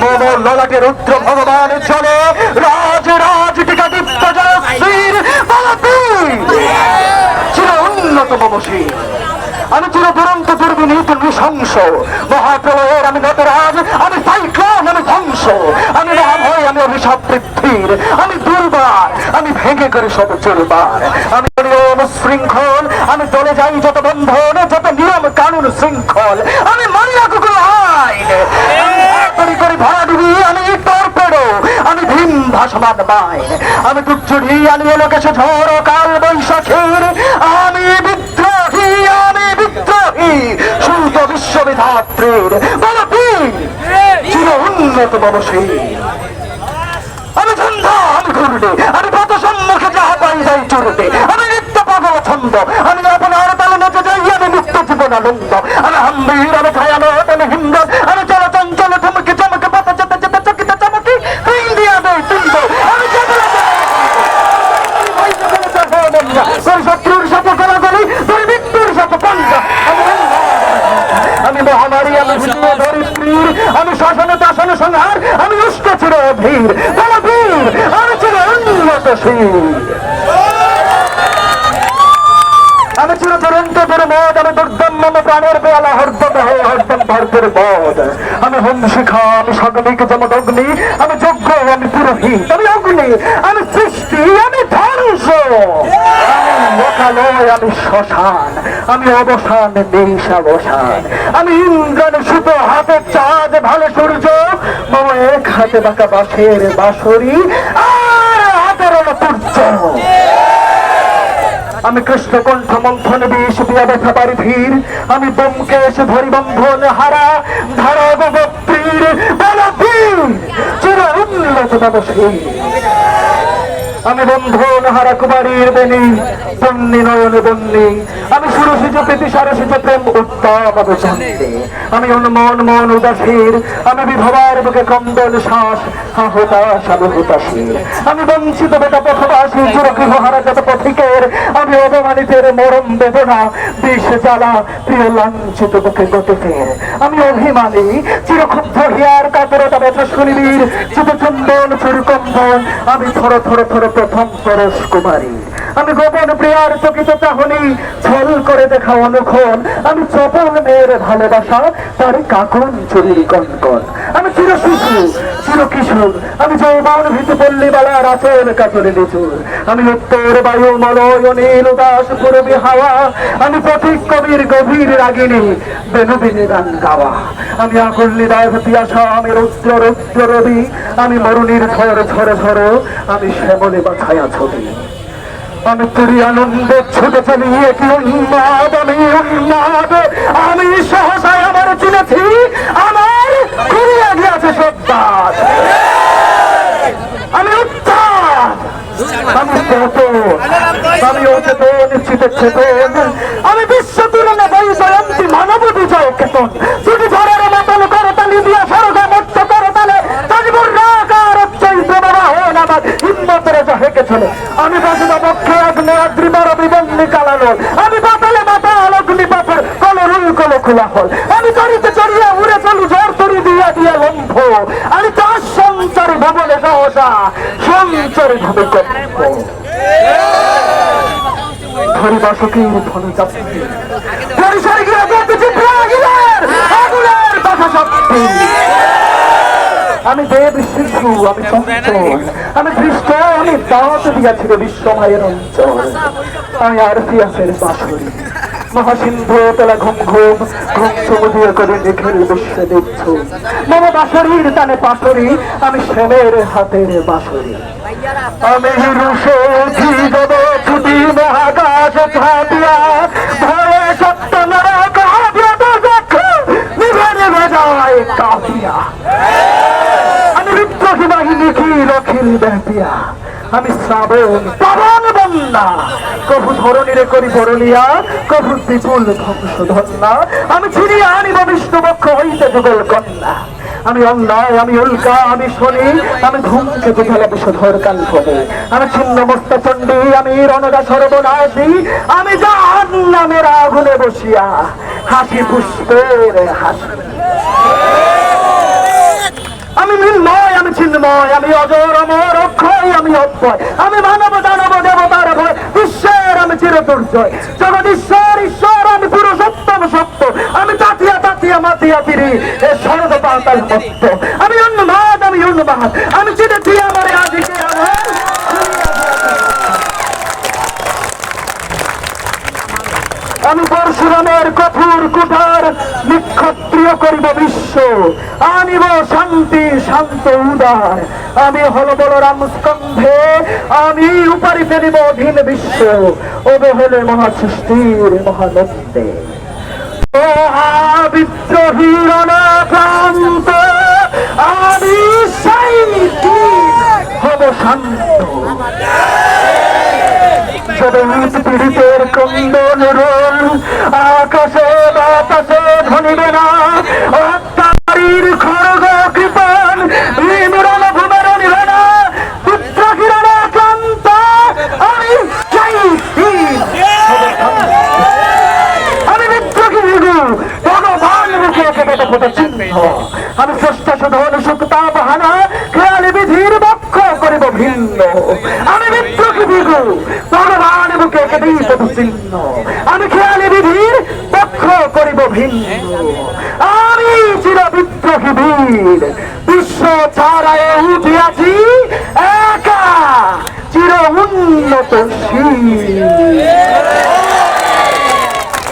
মম ললাটে রুদ্র ভগবান চলে। রাজ রাজ টিকা দীপ্ত জয়শ্রীর চির উন্নত মমশী আমি চির দুরন্ত দুর্বিনী তুমি সংস মহাপ্রলয়ের আমি নটরাজ, আমি সাইক্লোন আমি ধ্বংস। আমি মহাভয় আমি অভিশাপ পৃথিবীর। আমি দুর্বার, আমি ভেঙে করে সব চলবার আমি শৃঙ্খল, আমি চলে যাই যত বন্ধন, যত নিয়ম কানুন শৃঙ্খল। আমি মানিয়া কুকুর আইন আমি করি করি ভরা ডুবি আমি টর্পেডো আমি ভীম মায় আমি তুচ্ছুরি আলিয়ে লোকেছে ঝড় কাল বৈশাখীর। আমি বিদ্রোহী আমি বিদ্রোহী শুদ্ধ বিশ্ববিধাত্রীর। বলো বীর চির উন্নত ববশী আমি ঝঞ্ঝা আমি ঘুরবে আমি আমি ছিল দুরন্ত আমি দুর্দম মম প্রাণের বেলা হরদম হরদম ভরপুর বদ আমি হোম শিখা, আমি সকলিক যেমন অগ্নি, আমি যজ্ঞ, আমি পুরোহিত, আমি অগ্নি, আমি সৃষ্টি, আমি ধ্বংস আমি শ্মশান, আমি অবসান আমি ইন্দ্রাণ সুতো, হাতে চাঁদ, ভালো সূর্য বাবা এক হাতে বাঁকা বাঁশরি আর আমি কৃষ্ণ কণ্ঠ মন্থন বিষ দিয়া ব্যথা পারি ধীর। আমি বোমকেশ ধরি বন্ধন হারা ধারা গোপীর বলা চির উন্নত তপশীল আমি বন্ধন হারা কুমারীর বেনি, বন্নি, নয়ন বন্নি। আমি সুরসিজ প্রীতি সারসিজ প্রেম উত্তম চন্দে আমি উন্মন মন উদাসীর। আমি বিধবার বুকে কন্দন শ্বাস হতাশ আমি হুতাশীর। আমি বঞ্চিত বেটা পথবাসী চিরগৃহ হারা যত পথিকের। আমি অবমানিতের মরম বেদনা, বিষ জ্বালা, প্রিয় লাঞ্ছিত বুকে গতিকের আমি অভিমানী, চিরক্ষুব্ধ হিয়ার কাতরতা ব্যথা শুনিবীর চিত চন্দন চুরকম্বন আমি থর থর থর প্রথম সরস কুমারী। আমি গোপন প্রিয়ার চকিত চাহনি ছল করে দেখা অনুক্ষণ। আমি চপনের ভালোবাসা, তার কাকন চুরির কনকন। আমি চির শিশু, চির কিশোর, আমি যৌবন ভীতু পল্লী বেলার আচল কাচলে নিচুর। আমি উত্তর বায়ু মলয় নীল উদাস পুরবী হাওয়া, আমি পথিক কবির গভীর রাগিনী বেনুবিনী গান গাওয়া। আমি আকুল নিদায় হতি আসা আমি রুদ্র রুদ্র রবি, আমি মরুণীর ঝড় ঝড় ঝড়, আমি শ্যামলে বা ছায়া ছবি। আমি তুরি আনন্দ ছুটে চালিয়ে কি উন্মাদ, আমি উন্মাদ, আমি সহসায় আমার চিনেছি, আমার গিয়েছে সদ্দার আমি উত্তাপ আমি আমি বিশ্ব তুলনে মানব বিজয় কেতন। ছুটি ঝড়ের মতন করতালি দিয়া স্বর্গ মধ্য করতালে তাজবুর রাগার চৈত্র বাবা হন আমার, হিম্মতের হেঁকে চলে। আমি বাজনা পক্ষে অগ্নি আদ্রিমার বিবন্দি কালানো আমি বাতালে মাথা অগ্নি পাথর কল রুল হল আমি তরিতে চড়িয়া উড়ে চলু, ঝড় তরি দিয়া দিয়া লম্ভ আমি তার সঞ্চারী ভবনে সহসা, সঞ্চারী ভাবে আমি দেব শিশু আমি আমি খ্রিস্ট আমি দাঁত দিয়াছিল বিশ্বময়ের অঞ্চল। আমি আর পিয়াসের বাসরি। মহাসিন্ধু ঘুম ঘুম ঘুম সমুদীয় করে বিশ্বে দেখছ। বাসরির টানে পাশরি আমি শ্যামের হাতের বাসরি আমি রুশে জীবন ছুটি মহাকাশ ভয়ে সত্য আমি বাহিনী কি রখিল ব্যাপিয়া। আমি শ্রাবণ পাবন কভু ধরণীরে করি বরলিয়া কভু বিপুল ধ্বংস ধন্যা আমি আনিব হইতে যুগল কন্যা। আমি অন্যায়, আমি উল্কা, আমি শনি, আমি ধূমকেতু খেলা বিষধর কাল ফলে আমি ছিন্ন মস্ত চণ্ডী আমি রণদা সর্বনাশী। আমি নামের আগুনে বসিয়া হাসি পুষ্পের হাসি। আমি মৃন্ময় আমি চিন্ময় আমি অজর, অমর, অক্ষয়, আমি অক্ষয় আমি মানব দানব দেবতার ভয় বিশ্বের আমি জগদীশ্বর, ঈশ্বর, আমি পুরুষোত্তম সত্য। আমি তাতিয়া মাতিয়া ফিরি, এ সরদ পাতাল আমি উন্মাদ আমি উন্মাদ আমি চিনেছি আমার আমি পরশুরামের কঠোর বিশ্ব আনিব শান্তি, শান্ত উদার। আমি হল বলরাম স্কন্ধে, আমি উপারি ফেলিব অধীন বিশ্ব। অবহেলে মহাসৃষ্টির মহানন্দে। বিদ্রোহীর অনাক্রান্ত আমি হব শান্ত। আকাশে সুক্তা বাহানা খেয়ালি বিধির বক্ষ করিব ভিন্ন। আমি বিদ্রোহী বিহু ভগবান মুখে কেটে ফোটা চিহ্ন। আমি খেয়ালি বিধির বক্ষ করিব ভিন্ন। আমি চির বিদ্রোহী বীর, বিশ্ব ছাড়ায় উঠিয়াছি একা, চির উন্নত